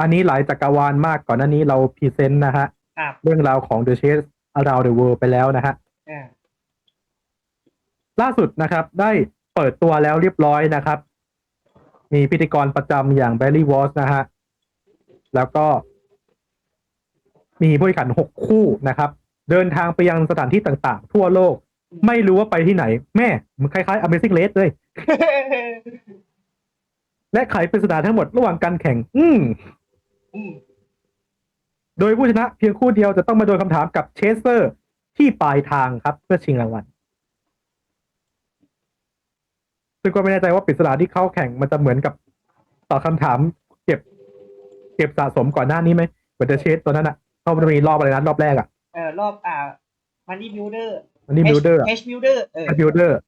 อันนี้หลายจักรวาลมากก่อนหน้านี้เราพรีเซนต์นะฮะครับเรื่องราวของ The Chase Around the World ไปแล้วนะฮะอ่าล่าสุดนะครับ ได้เปิดตัวแล้วเรียบร้อยนะครับ มีพิธีกรประจำอย่างแบร์รี่วอสนะฮะ แล้วก็ มีผู้แข่งขันหกคู่นะครับ เดินทางไปยังสถานที่ต่างๆ ทั่วโลก ไม่รู้ว่าไปที่ไหน แม่มันคล้ายๆ Amazing Race เลย และไขปริศนาทั้งหมดระหว่างการแข่ง อืมอืม โดยผู้ชนะเพียงคู่เดียวจะต้องมาโดนคำถามกับเชสเซอร์ ที่ปลายทางครับ เพื่อชิงรางวัลซึ่งก็ไม่แน่ใจว่าปริศนาที่เข้าแข่งมันจะเหมือนกับตอบคำถาม เก็บ เก็บสะสมก่อนหน้านี้ไหมเหมือนเดอะเชสตัวนั้นอะเขามันมีรอบอะไรนะรอบแรกอะเออรอบอ่ามันนี่บิวเดอร์มันนี่บิลเดอร์เฮชบิวเดอร์เออแคดบิลเดอร์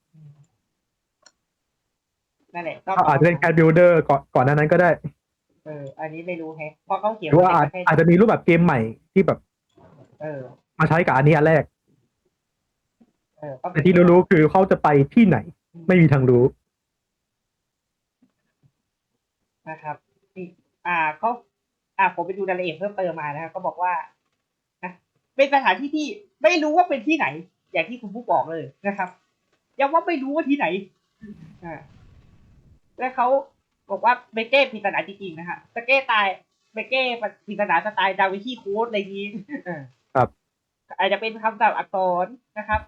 นั่นแหละเขาอาจจะเล่นแคดบิลเดอร์ก่อนก่อนหน้านั้นก็ได้ เออ อันนี้ไม่รู้แฮะเพราะเขาเขียนหรือว่าอาจเป็นอาจจะมีรูปแบบเกมใหม่ที่แบบเออ มาใช้กับอันนี้อันแรก เออก็เป็แต่นที่รู้ๆคือเขาจะไปที่ไหน ไม่มีทางรู้ นะครับนี่อ่าเขาอ่าผมไปดูรายละเอียดเพิ่มเติมมานะครับก็บอกว่านะเป็นสถานที่ที่ไม่รู้ว่าเป็นที่ไหน อย่างที่คุณผู้บอกเลยนะครับยังว่าไม่รู้ว่าที่ไหนอ่าและเขา บอกว่าเบเก้ปริศนาจริงๆนะฮะสเก้ตายเบเก้ปริศนาสไตล์ดาวิชีโค้ดอะไรอย่างนี้เออครับ อาจจะเป็นคำศัพท์อักษรนะครับ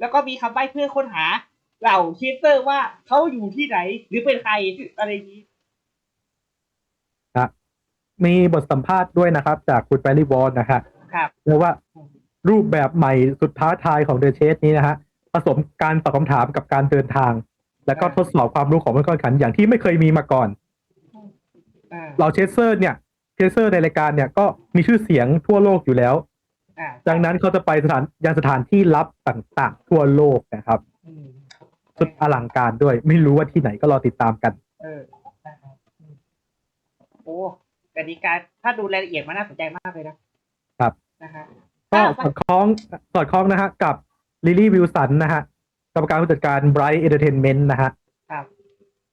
แล้วก็มีคำใบ้เพื่อค้นหา เหล่าชีเตอร์ว่าเขาอยู่ที่ไหน หรือเป็นใครอะไรอย่างนี้มีบทสัมภาษณ์ด้วยนะครับ จากคุณแบรรี่วอลนะฮะครับเรียกว่ารูปแบบใหม่สุดท้าทายของเด e c เชสนี้นะฮะผสมการตอบคำถามกับการเดินทาง แล้วก็ทดสอบความรู้ของผู้แข่งขันอย่างที่ไม่เคยมีมาก่อน อ่าเราเชสเซอร์เนี่ยเชสเซอร์ในรายการเนี่ยก็มีชื่อเสียงทั่วโลกอยู่แล้ว อ่าดังนั้นเขาจะไปสถานยังสถานที่ลับต่างๆ ทั่วโลกนะครับ อืมสุดอลังการด้วย ไม่รู้ว่าที่ไหนก็รอติดตามกัน เออนะครับอืมโอ้กติกาถ้าดูรายละเอียดมันน่าสนใจมากเลยนะครับ นะฮะ ก็อะ สอดคล้องสอดคล้องนะฮะกับลิลี่วิลสันนะฮะ กรรมการผู้จัดการ Bright Entertainment นะฮะครับ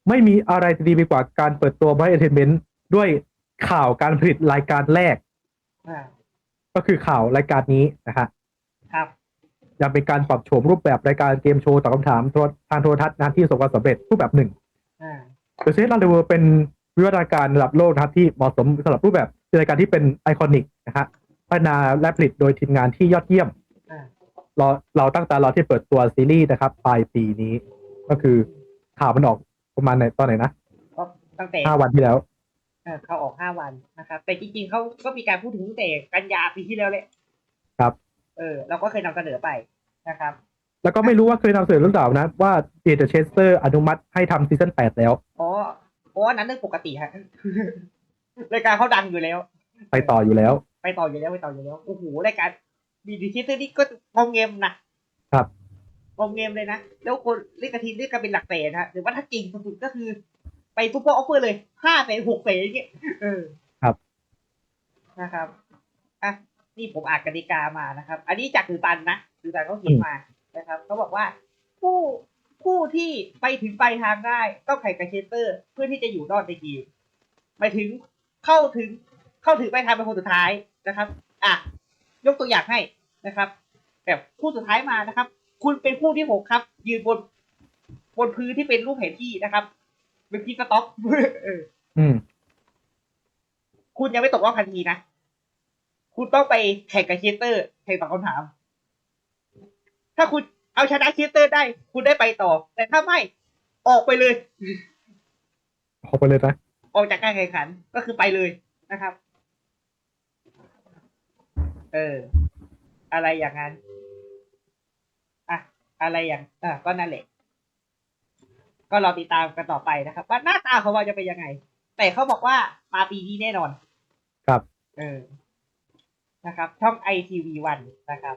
ไม่มีอะไรจะดีไปกว่าการเปิดตัว Bright Entertainment ด้วยข่าวการผลิตรายการแรก อ่าก็คือข่าวรายการนี้นะฮะครับ ยังเป็นการปรับโฉมรูปแบบรายการเกมโชว์ตอบคำถามโทรทางโทรทัศน์นะที่ประสบความสำเร็จรูปแบบหนึ่งอ่า The Chase Run the World เป็นวิวัฒนาการระดับโลกนะครับที่เหมาะสมสำหรับรูปแบบรายการที่เป็นไอคอนิกนะฮะพัฒนาและผลิตโดยทีมงานที่ยอดเยี่ยมอ่าเราเราตั้งตารอที่เปิดตัวซีรีส์นะครับ ปลายปีนี้ ก็คือข่าวมันออกประมาณไหนตอนไหนนะก็ตั้งแต่ห้าวันที่แล้วเออเขาออกห้าวันนะครับ แต่จริงๆเขาก็มีการพูดถึงตั้งแต่กันยาปีที่แล้วเลยครับ เออ เราก็เคยนำเสนอไปนะครับ แล้วก็ไม่รู้ว่าเคยนำเสนอหรือเปล่านะ ว่าเดเ e เชสเตอร์อนุมัติให้ทำซีซั่นแปดแล้วอ๋อโอ้อันนั้นเรื่องปกติฮะรายการเขาดังอยู่แล้ว ไปต่ออยู่แล้ว ไปต่ออยู่แล้วไปต่ออยู่แล้วโอ้โหรายการ ดีดีที่นี่ก็งอมเงมนะครับงอมเงมเลยนะ แล้วคนเล่นกระทินเล่นกันเป็นหลักแสนนะหรือว่าถ้าจริงสุดๆก็คือ ไปทุกพวกออฟเฟอร์เลยห้าแสนหกแสนอย่างเงี้ยเออครับนะครับอะนี่ผมอ่านกติกามานะครับ อันนี้จากตือตันนะตือตันเขาเขียนมานะครับเขาบอกว่าผู้ผู้ที่ไปถึงปลายทางได้ต้องแข่งกับเชสเตอร์ เพื่อที่จะอยู่รอดในเกมหมายถึงเข้าถึงเข้าถึงปลายทางเป็นคนสุดท้ายนะครับ อะ ยกตัวอย่างให้นะครับ แบบคู่สุดท้ายมานะครับ คุณเป็นคู่ที่หกครับ ยืนบนบนพื้นที่เป็นรูปแผนที่นะครับเป็นพีสต็อกเอออืมคุณยังไม่ตกรอบทันทีนะ คุณต้องไปแข่งกับเชสเตอร์แข่งตอบคำถาม ถ้าคุณเอาชนะเชสเตอร์ได้ คุณได้ไปต่อ แต่ถ้าไม่ ออกไปเลยขอไปเลยนะ ออกจากการแข่งขันก็คือไปเลยนะครับ เออ อะไรอย่างนั้นอะอะไรอย่างอะก็นั่นแหละ ก็รอติดตามกันต่อไปนะครับ ว่าหน้าตาของเราจะเป็นยังไง แต่เขาบอกว่ามาปีนี้แน่นอน ครับ เออ นะครับ ช่อง ITV1 นะครับ